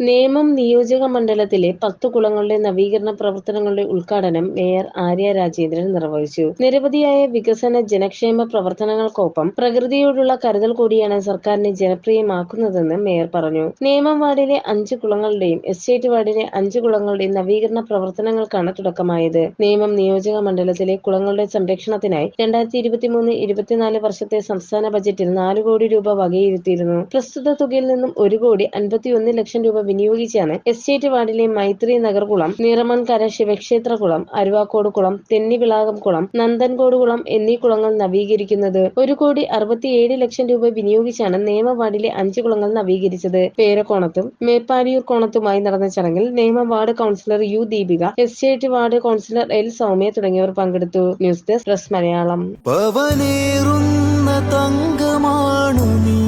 നേമം നിയോജക മണ്ഡലത്തിലെ പത്ത് കുളങ്ങളുടെ നവീകരണ പ്രവർത്തനങ്ങളുടെ ഉദ്ഘാടനം മേയർ ആര്യ രാജേന്ദ്രൻ നിർവഹിച്ചു. നിരവധിയായ വികസന ജനക്ഷേമ പ്രവർത്തനങ്ങൾക്കൊപ്പം പ്രകൃതിയോടുള്ള കരുതൽ കൂടിയാണ് സർക്കാരിനെ ജനപ്രിയമാക്കുന്നതെന്ന് മേയർ പറഞ്ഞു. നേമം വാർഡിലെ അഞ്ച് കുളങ്ങളുടെയും എസ്റ്റേറ്റ് വാർഡിലെ അഞ്ച് കുളങ്ങളുടെയും നവീകരണ പ്രവർത്തനങ്ങൾക്കാണ് തുടക്കമായത്. നേമം നിയോജക മണ്ഡലത്തിലെ കുളങ്ങളുടെ സംരക്ഷണത്തിനായി രണ്ടായിരത്തി ഇരുപത്തിമൂന്ന് ഇരുപത്തിനാല് വർഷത്തെ സംസ്ഥാന ബജറ്റിൽ നാല് കോടി രൂപ വകയിരുത്തിയിരുന്നു. പ്രസ്തുത തുകയിൽ നിന്നും ഒരു കോടി അൻപത്തിയൊന്ന് ലക്ഷം രൂപ വിനിയോഗിച്ചാണ് എസ്റ്റേറ്റ് വാർഡിലെ മൈത്രി നഗർകുളം നിറമൺകര ശിവക്ഷേത്ര കുളം അരുവാക്കോട് കുളം തെന്നിവിളാകം കുളം നന്ദൻകോട് കുളം എന്നീ കുളങ്ങൾ നവീകരിക്കുന്നത്. ഒരു കോടി അറുപത്തിയേഴ് ലക്ഷം രൂപ വിനിയോഗിച്ചാണ് നേമ വാർഡിലെ അഞ്ച് കുളങ്ങൾ നവീകരിച്ചത്. പേരക്കോണത്തും മേപ്പാടിയൂർ കോണത്തുമായി നടന്ന ചടങ്ങിൽ Nemom ward councillor U Deepika estate ward councillor L Soumya തുടങ്ങിയവർ പങ്കെടുത്തു. News desk press Malayalam. തങ്കമാണു നീ.